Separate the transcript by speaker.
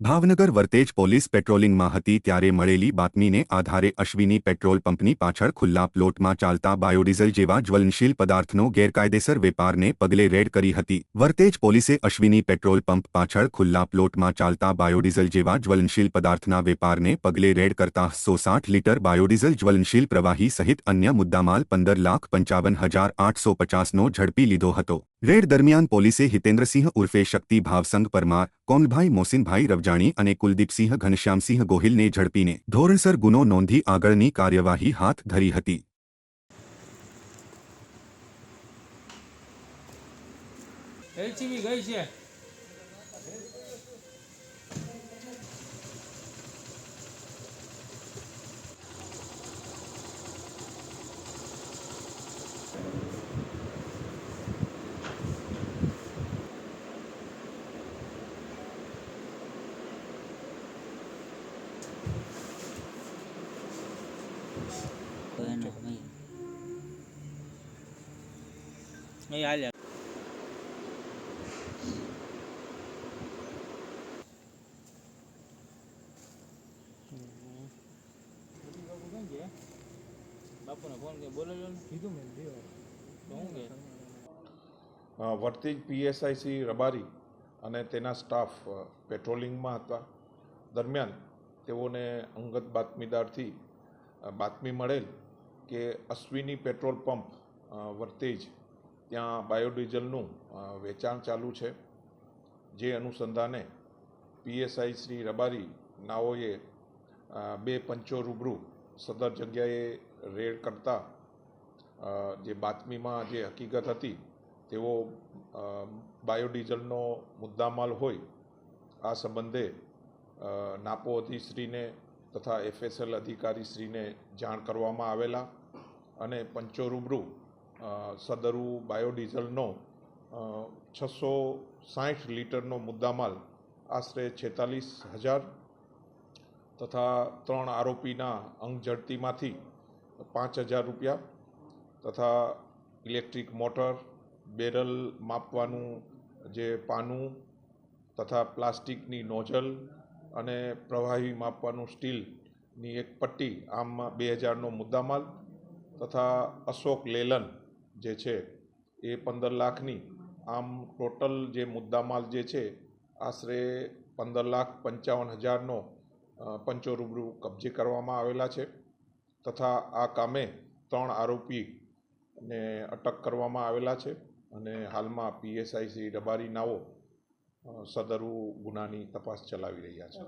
Speaker 1: Bhavnagar Vartej police પેટ્રોલિંગમાં હતી ત્યારે મળેલી બાતમીને આધારે અશ્વિની પેટ્રોલ પંપની પાછળ ખુલ્લા પ્લોટમાં ચાલતા બાયોડીઝલ જેવા જ્વલનશીલ પદાર્થનો ગેરકાયદેસર વેપારને પગલે રેડ કરી હતી. વર્તેજ પોલીસે અશ્વિની પેટ્રોલ પંપ પાછળ ખુલ્લા પ્લોટમાં ચાલતા બાયોડીઝલ જેવા જ્વલનશીલ પદાર્થના વેપારને પગલે રેડ કરતા સો સાઠ લીટર બાયોડીઝલ જ્વલનશીલ પ્રવાહી સહિત અન્ય મુદ્દામાલ પંદર લાખ પંચાવન હજાર આઠસો પચાસનો ઝડપી લીધો હતો. રેડ દરમિયાન પોલીસે હિતેન્દ્રસિંહ ઉર્ફે શક્તિ ભાવસંગ પરમાર, કોમલભાઈ મોસીનભાઈ રવજાણી અને કુલદીપસિંહ ઘનશ્યામસિંહ ગોહિલને ઝડપીને ધોરણસર ગુનો નોંધી આગળની કાર્યવાહી હાથ ધરી હતી.
Speaker 2: ગઈ છે.
Speaker 3: નહીં
Speaker 2: અહીં હાલ્યા બાપુ વર્તિજ છે બાપુને ફોન કે બોલેલો ને કીધું મેં તો શું કે
Speaker 4: અ, વર્તેજ પીએસઆઈ શ્રી રબારી અને તેના સ્ટાફ પેટ્રોલિંગમાં હતા. દરમિયાન તેઓને અંગત બાતમીદારથી બાતમી મળેલ કે અશ્વિની પેટ્રોલ પંપ વર્તેજ ત્યાં બાયોડીઝલનું વેચાણ ચાલુ છે. જે અનુસંધાને પીએસઆઈ શ્રી રબારી નાઓએ બે પંચો રૂબરૂ સદર જગ્યાએ રેડ કરતા જે બાતમીમાં જે હકીકત હતી, તેઓ બાયોડીઝલનો મુદ્દામાલ હોય, આ સંબંધે નાપો અધિશ્રીને તથા એફએસએલ અધિકારીશ્રીને જાણ કરવામાં આવેલા અને પંચો રૂબરૂ સદરુ બાયોડીઝલનો છસો સાઠ લીટરનો મુદ્દામાલ આશરે છેતાલીસ હજાર તથા ત્રણ આરોપીના અંગ ઝડતીમાંથી પાંચ હજાર રૂપિયા તથા ઇલેક્ટ્રિક મોટર, બેરલ માપવાનું જે પાનું તથા પ્લાસ્ટિકની નોઝલ અને પ્રવાહી માપવાનું સ્ટીલની એક પટ્ટી આમ બે હજારનો મુદ્દામાલ તથા અશોક લેલન જે છે એ પંદર લાખની. આમ ટોટલ જે મુદ્દામાલ જે છે, આશરે પંદર લાખ પંચાવન હજારનો પંચો રૂબરૂ કબજે કરવામાં આવેલા છે. તથા આ કામે ત્રણ આરોપીને અટક કરવામાં આવેલા છે અને હાલમાં પીએસઆઈ રબારી નાઓ સદરુ ગુનાની તપાસ ચલાવી રહ્યા છે.